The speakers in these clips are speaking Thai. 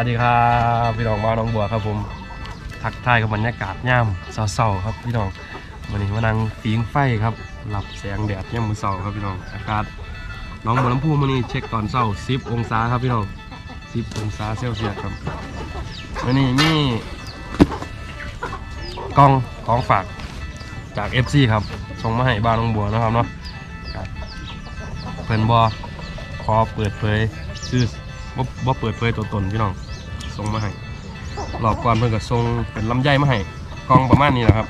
วัสดีครับพี่น้องบ้านน้องบัวครับผมทักทายกับบรรยากาศย่ำเศร้าๆครับพี่น้องวันนี้มานั่งฟิงไฟครับหลับแสงแดดย่ำมือเศร้าครับพี่น้องอากาศน้องบัวลำพูวันนี้เช็คตอนเศร้า10องศาครับพี่น้อง10องศาเซลเซียสครับวันนี้มีกล้องของฝากจาก FC ครับส่งมาให้บ้านน้องบัวนะครับเนาะครับเพิ่นบอขอเปิดเผยชื่อบ่บ่เปิดเผยตัวตนพี่น้อง ส่งมาให้รอบก่อนเพิ่นก็ส่งเป็นลำไยมาให้กล่องประมาณนี้แหละครับ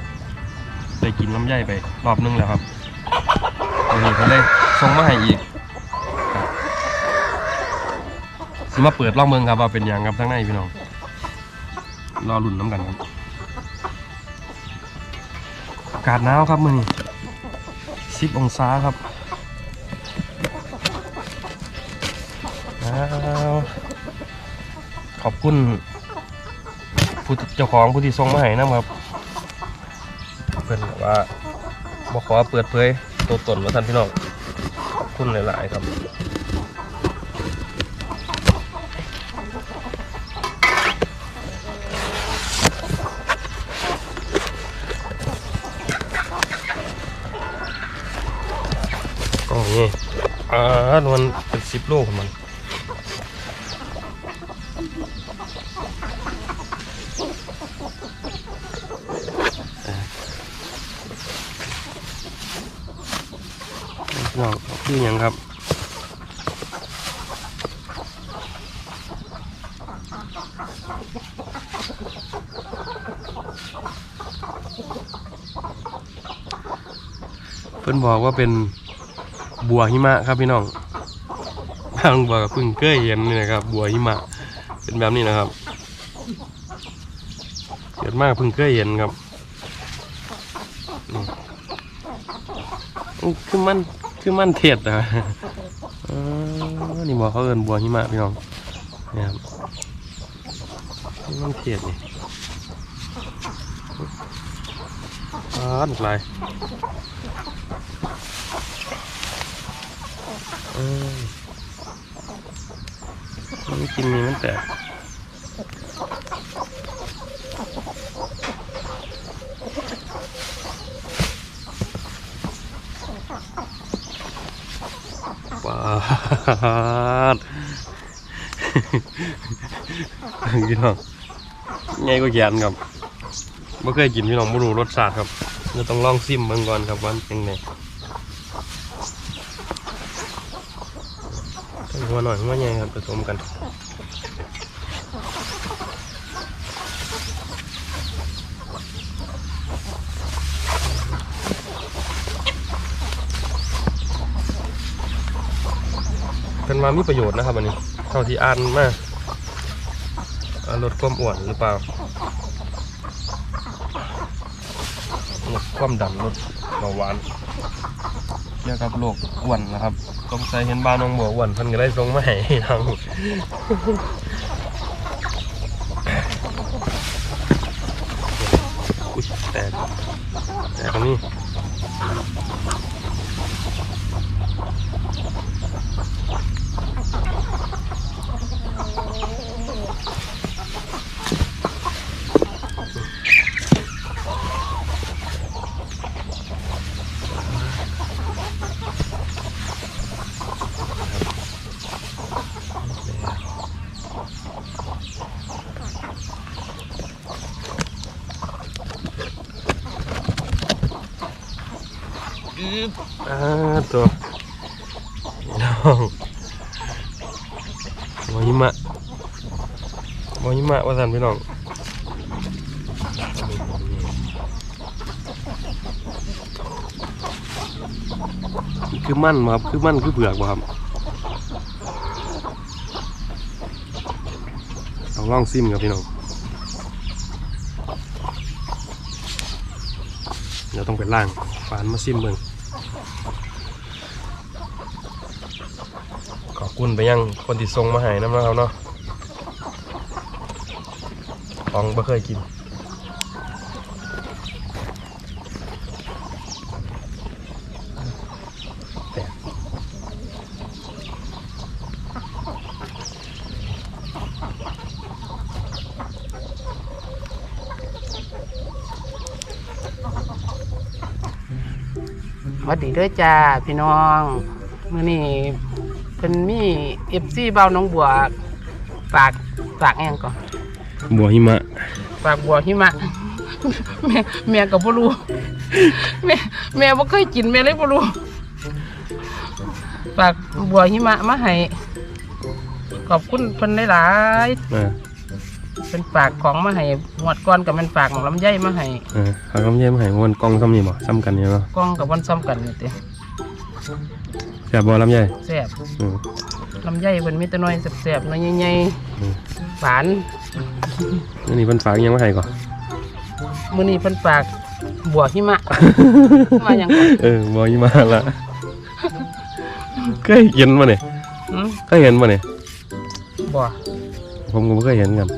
ได้กินลำไยไปรอบนึงแล้วครับวันนี้เพิ่นได้ส่งมาให้อีกสิมาเปิดล่องเมืองครับว่าเป็นหยังครับทั้งในพี่น้องรอลุ่นน้ำกันครับอากาศหนาวครับมื้อนี้10องศาครับหนาว ขอบคุณผู้เจ้าของผู้ที่ส่งมาให้นะครับเพิ่นบอกว่าบ่ขอเปิดเผยตัวตนว่าท่านพี่น้องขอบคุณหลาย ๆ ครับกล้องนี่อ่ามันเป็นสิบโลของมัน คือยังครับเพิ่นบอกว่าเป็นบัวหิมะครับพี่น้องบางบัวก็เพิ่งเคยเห็นนี่นะครับ บัวหิมะ เป็นแบบนี้นะครับเกิดมากเพิ่งเคยเห็นครับโอ้คือมัน คือมันเทศนะนี่บอกเขาเอินบัวหิมะพี่น้องนี่ครับมันเทศนี่อ๋อหนุกลายเออมันกินนี่มันแตกปาด พี่น้องไงก็แขนครับไม่เคยกินพี่น้องไม่รู้รสชาติครับเราต้องลองซิมเบิ่งก่อนครับวันเป็นไงต้องหัวหน่อยหัวใหญ่ครับผสมกัน มามีประโยชน์นะครับอันนี้ เท่าที่อ่านมาลดความอ้วนหรือเปล่าลดความดันลดเบาหวานเกี่ยวกับโรคอ้วนนะครับต้องใส่เห็นบ้านน้องบัวอ้วนพันก็ได้ส่งมาให้ทางอุ้ยแตกแตกต งนี้อึ๊บอ่าตัวพี่น้องบัวหิมะบัวหิมะว่าสันพี่น้องคือมั่นครับคือมั่นคือเผือกครับลองลองซิมครับพี่น้องเดี๋ยวต้องไปล่างฝานมาซิมเบิ่ง ขอบคุณไปยังคนที่ส่งมาให้น้ำเราเนาะของบ่เคยกิน วัสดีเด้วยจ้าพี่น้องมื้อนี้เป็นมีเอฟซีเบาหน้องบัวฝากฝากแองก่อนบัวหิมะฝากบัวหิมะแม่แม่ก็บ่รู้แม่แม่บ่เคยกินแม่เลยบ่รู้ฝากบัวหิมะมาให้ขอบคุณเพิ่นหลายอ่าๆ เป็นฝากของมาให้หวดก่อนกับมันฝากของลำไยมาให้อ่าเขาก็ไม่ใช่มาให้มันกล้องซ้ำนี่บ่ซ้ำกันเนี่ยเนาะกล้องกับวันซ้ำกันนี่ติแซ่บบ่ลำไยแซ่บอืมลำไยเพิ่นมีแต่น้อยแซ่บๆน้อยใหญ่อืมๆหวานอันนี้เพิ่นฝากอิหยังมาให้ก่อนมื้อนี้เพิ่นฝากบัวหิมะ มาหยังก่อนเออบัวหิมะละเคยเห็นบ่เนี่ยหืมเคยเห็นบ่เนี่ย บัวผมก็บ่เคยเห็นกัน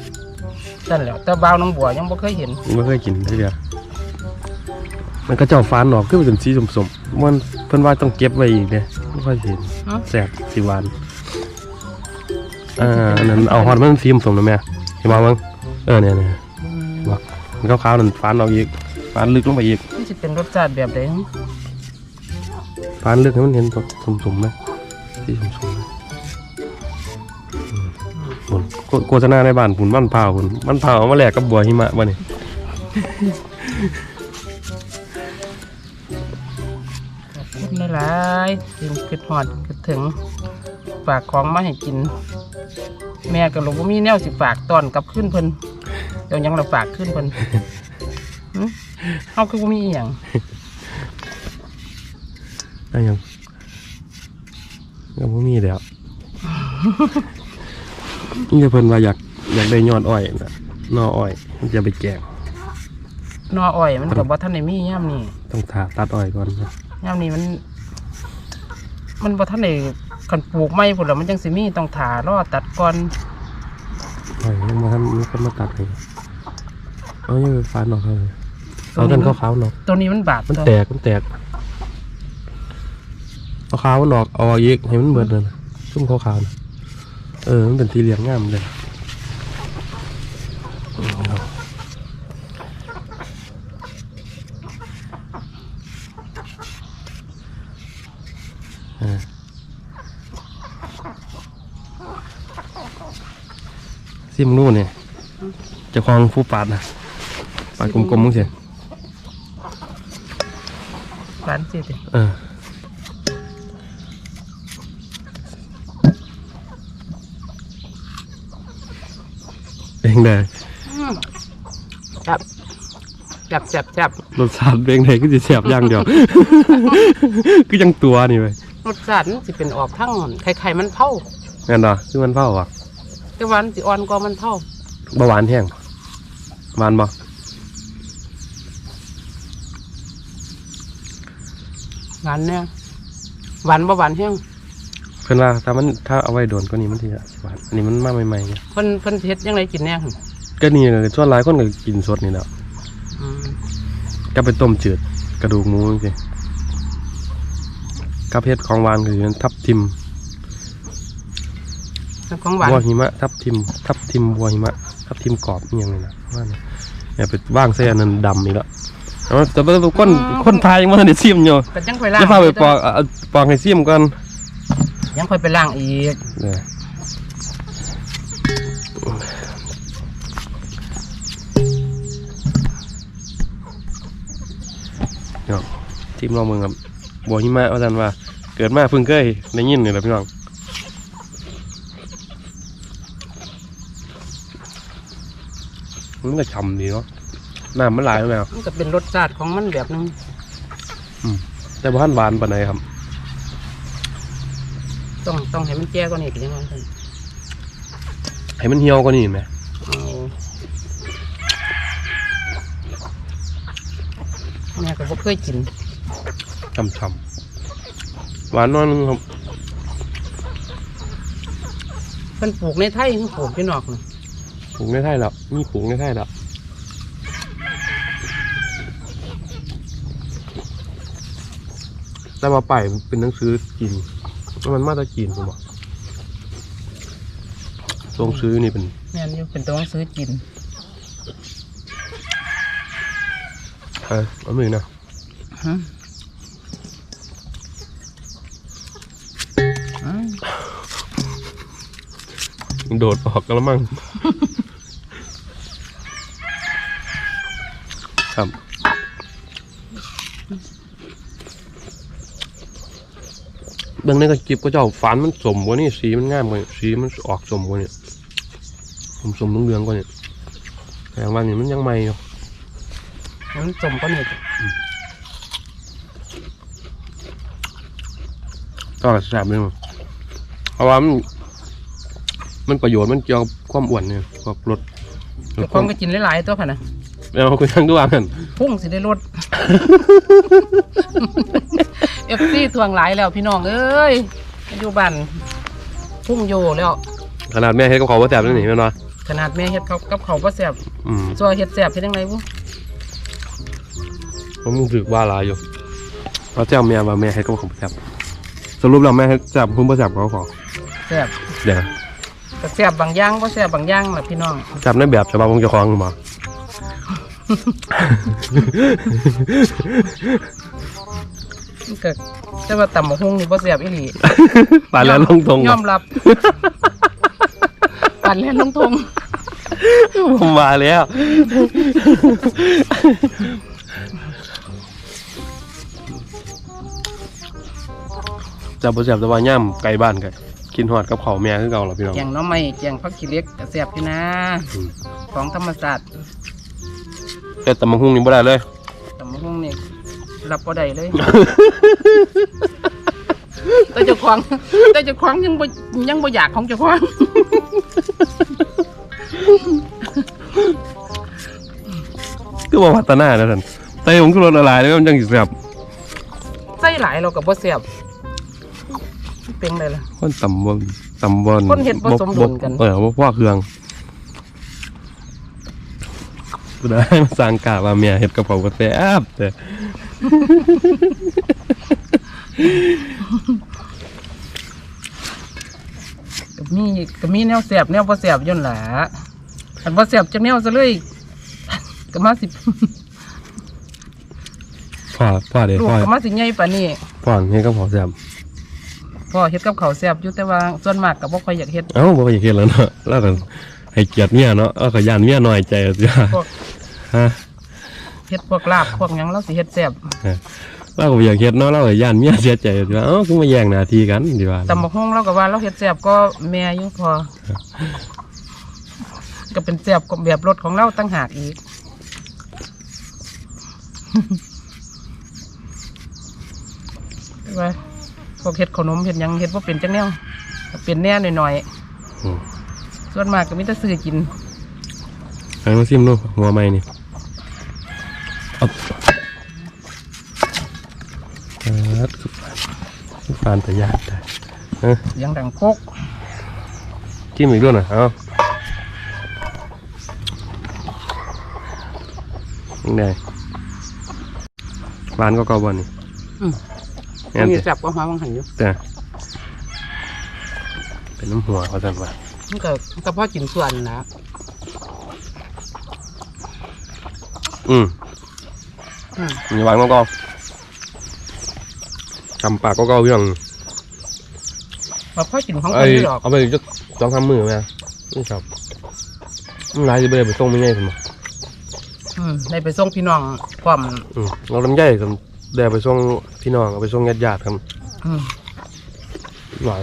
นั่นแหละแต่บ่าวน้องบัวยังบ่เคยเห็นบ่เคยกินเทื่อมันก็เจ้าฟานออกคือเป็นสีสมๆมันเพิ่นว่าต้องเก็บไว้อีกเด้บ่ค่อยเห็นหืมแซ่บสิหวานอ่าอันนั้นเอาฮอดมันสีสมๆนะแม่เห็นบ่เบิ่งเออเนี่ยๆว่ามันขาวๆนั่นฟานออกอีกฟานลึกลงไปอีกมันสิเป็นรสชาติแบบใดหืมฟานลึกให้มันเห็นแบบสุ่มๆไหมที่สุ่มๆ โฆโฆษณาในบ้านผุนบ้านเผาผุนบ้านเผาเอามาแลกกับบัวหิมะบ่นี่ขอบคุณหลายๆถึงคิดฮอดคิดถึงฝากของมาให้กิน แม่ก็รู้ว่ามีแนวสิฝากตอนกลับขึ้นเพิ่นเดี๋ยวยังเราฝากขึ้นเพิ่นหืมเฮาคือบ่มีอีหยังได้ยังก็บ่มีแล้ว นี่จะเพิ่นว่าอยากอยากได้ยอดอ้อยน่ะนออ้อยมันจะไปแกงหนออ้อยมันก็บ่ทันได้มียามนี้ต้องถาตัดอ้อยก่อนนะยามนี้มัน มันบ่ทันได้คันปลูกใหม่พุ่นแล้วมันจังสิมีต้องถารอตัดก่อนอ้อยยังมาทำมีคนมาตัดให้เอายังไปฟานออกเลยเอากันขาวๆเนาะตัวนี้มันบาดมันตัวแตกมันแตกเอาขาวมันออกเอาออกอีกให้มันเบิดเลยนะชุ่มขาวๆนะ เออ มันเป็นสีเหลืองงามเลยเออซิมงรู้เนี่ยเจะคลองผู้ปาดนะปาดกลมๆมั้งเสียบานสิติเออเองได้ อืมจับ จับจับจับรสชาติเองได้ก็จะแสบอย่างเดียวคือยังตัวนี่ไปรสชาติมันสิเป็นออกทั้งไข่ไข่มันเผางั้นเนาะคือมันเผาอะแต่ว่ามันสิอ่อนกว่ามันเผาเบาหวานแห้งหวานบ่หวานเนี่ยหวานบ่หวานแห้งเพิ่นว่าถ้ามันถ้าเอาไว้โดนก็นี่มันที่จะหวานอันนี้มันมาใหม่ๆไงเพิ่นเพิ่นเฮ็ดยังไงกินแน่หั่นก็นี่ก็ส่วนหลายคนก็กินสดนี่แหละอืม ก็ไปต้มจืดกระดูกหมูจังซี่กับเฮ็ดของหวานคือทับทิมแล้วของหวานบัวหิมะ ทับทิม ทับทิมบัวหิมะ ทับทิมกรอบอหย่างนี้นะว่าเนี่ยอย่าไปว่างใส่อันนั้นดำอีกแล้วเอาแต่ว่าคนคนไทยยังไม่ทันได้ซิมอยู่ก็ยังค่อยล้างจะพาไปปอกเอาเอาปอกให้ซิมก่อนยังค่อยไปล้างอีกเนี่ย เนาะทิมลองมึงครับบัวหิมะว่าท่านว่า เกิดมาเพิ่งเคยได้ยินนี่แหละพี่น้องมันก็ฉ่ำดีเนาะน้ำมันหลายแล้วมันก็เป็นรสชาติของมันแบบนึงแต่บ้านหวานปานไหนครับ ต้องต้องให้มันแก่กว่านี้ก็ยังว่าซั่นให้มันเหี่ยวกว่านี้ไหม เอาแม่ ก็บ่เคยกินช่ำๆหวานน้อยนึงครับเพิ่นปลูกในไทยเพิ่นปลูกที่นอกน่ะปลูกในไทยแล้วมีปลูกในไทยแล้วแต่ว่าไปเป็นหนังสือจีนมันมาจากจีนผมบอกทรงซื้อนี่เป็นแม่นอยู่เป็นตัวหนังสือกิน เออเอมือนะโดดออกกันแล้วมั้งครับเบื้องในกระจิบก็เจ้าฝันมันสมกวะนี่สีมันงามกว่าสีมันออกสมกวะเนี่ยผมสมเหลืองๆกว่านี่ยแต่ว่านี้มันยังใหม่เนาะ มันจมก็เนี่ยก็แซ่บเลยมั้งเพราะว่ามันมันประโยชน์มันเกี่ยวกับความอ้วนเนี่ยกับรสลเจ้าดขคอวางมก็กินหลายๆตัวค่ะนะเอาคุยทั้งด้วยกันพุ่งสิได้ลด เอฟซีทวงหลายแล้วพี่น้องเอ้ยอยู่บ้านพุ่งโยแล้ว ขนาดแม่เฮ็ดกับเขาว่าแซ่บนี่นี่แม่นบ่ขนาดแม่เฮ็ดกับกับเขาวบ่แซ่บอืม ซัวเฮ็ดแซ่บเฮ็ดจังไดบุ ผมรู้สึกว่าหลายอยู่เพราะเจ้าแม่ว่าแม่เฮ็ดกับเขาบ่แซ่บสรุปแล้วแม่เฮ็ดแซ่บคุณบ่แซ่บเขาขอแซ่บเดี๋ยวก็แซ่บบางอย่างบ่แซ่บบางอย่างล่ะพี่น้องแซ่บในแบบฉบับของเจ้าของหรือเปล่ามันก็แต่ว่าตำบักหุ่งนี่บ่แซ่บอีหลีปานแล้วลงตรงยอมรับปั่นแล้วลงทงผมมาแล้ว แซ่บบ่แซ่บแต่ว่าย่ำไกลบ้านกันกินฮอดกับข้าวแม่คือเก่าล่ะพี่น้อง แกงหน้อไม้แกงผักขี้เหล็กก็แซ่บอยู่นะ อืม ของธรรมศาสตร์แต่ตำบักหุ่งนี่บ่ได้เลย ตำบักหุ่งนี่รับบ่ได้เลย แต่เจ้าของแต่เจ้าของยังบ่ยังบ่อยากของเจ้าของคือว่าพัฒนาแล้วท่านแต่ผมคือรถละลายแล้วมันจังสิแซ่บใส่หลายเราก็บ่แซ่บ เป็นไดล่ะ คนตำบลตำบลคนเฮ็ดบ่สมดุลกัน เออบ่พ่อเครื่องกูได้มาสร้างกาว่าเมียเฮ็ดกับเขาก็แซ่บแต่ก็มีก็มีแนวแซ่บแนวบ่แซ่บอยู่นั่นล่ะอันบ่แซ่บจักแนวซะเลยก็มาสิพ่อพ่อเด้ลูกพ่อก็มาสิใหญ่ปานนี้พ่อเฮ็ดกับเขาแซ่บ พ่อเฮ็ดกับข้าวแซ่บอยู่แต่ว่าส่วนมากก็บ่ค่อยอยากเฮ็ด เอ้าบ่อยากเฮ็ดแล้วเนาะแล้วก็ให้เกียรติเมียเนาะเอาก็ย่านเมียน้อยใจจ้ะพวกฮะเฮ็ดพวกลาบพวกหยังเราสิเฮ็ดแซ่บเราก็บ่อยากเฮ็ดเนาะเราก็ย่านเมียเสียใจจ้ะเอ้าคือมาแย่งหน้าที่กันดีว่าตำบักหุ่งเราก็ว่าเราเฮ็ดแซ่บก็แม่อยู่พอ ก็เป็นแซ่บก็แบบรสของเราตั้งหากอีกว่า พวกเฮ็ดขนมเฮ็ดหยังเฮ็ดบ่เป็นจังแนวก็เป็นแน่หน่อยอืม ๆ ส่วนมากก็มีแต่ซื้อกินให้มาซิมดูหัวใหม่นี่เอาเอิ้นคือฟานแต่ยากได้เออเสียงดังโคกจิ้มอีกด้วยหน่อยเอายังไงร้านก็เกาบอลนี่อืม แอนมีเตแซ่บก็หาวังหันอยู่แต่เป็นน้ำหัวเขาสั่นว่ามันก็มันก็พอกินส่วนนะอืมอืมมีหวานก็เกาทำปากก็เกาพี่น้องว่าพอกินของคไอ้นอยู่ดอกเอาไปจะสองสามมือไหมนี่ครับมันหลายจะไปเลยไปส่งไม่ง่ายสมองอืมได้ไปส่งพี่น้องพร้อมอืมเราลำไยกัน เดี๋ยวไปส่งพี่น้องเอาไปส่งญาติญาติๆครับอืมหลาย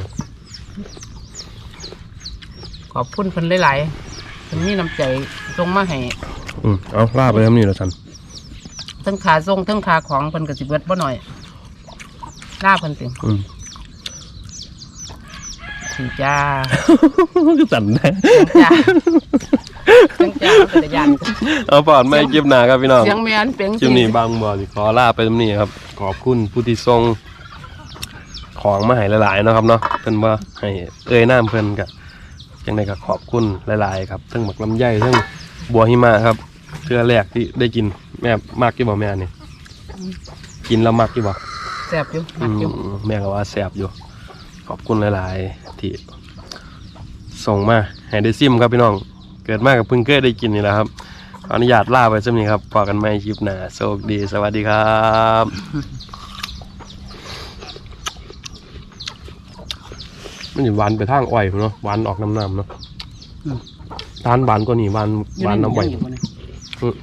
ขอบคุณเพิ่นหลายๆเพิ่นมีน้ำใจส่งมาให้อืมเอาลาไปทำนี่แล้วสันทั้งขาส่งทั้งขาของเพิ่นก็สิเบิดบ่หน่อยลาเพิ่นติอืม สิจ้าก็สั่นนะจ้าจังจ้าเป็นตายันเอาปอดไม่คลิปหนาครับพี่น้องเสียงแม่นเปียงคลิปนี้บางบ่อสิขอลาไปตรงนี้ครับ ขอบคุณผู้ที่ส่งของมาให้หลายๆเนาะครับเนาะเพิ่นว่าให้เอ่ยน้ำเพิ่นกับจังไดก็ขอบคุณหลายๆครับทั้งหมักลำไยทั้งบัวหิมะครับเทื่อแรกที่ได้กินแม่มากกี่บ่แม่นี่กินแล้วมักกี่บ่แซ่บอยู่มักอยู่อืมแม่ก็ว่าแซ่บอยู่ ขอบคุณหลาย ๆ ที่ส่งมาให้ได้ซิมครับพี่น้อง เกิดมากกับเพิ่งเคยได้กินนี่แหละครับขออนุญาตลาไปสักนี้ครับพอกันใหม่คลิปหน้าโชคดีสวัสดีครับมันอยู่หวานไปทางอ้อยพุ่นเนาะหวานออกน้ำๆเนาะอืมตาลบานกว่านี่บานบานน้ำไหวอยู่บ่เนี่ยอืม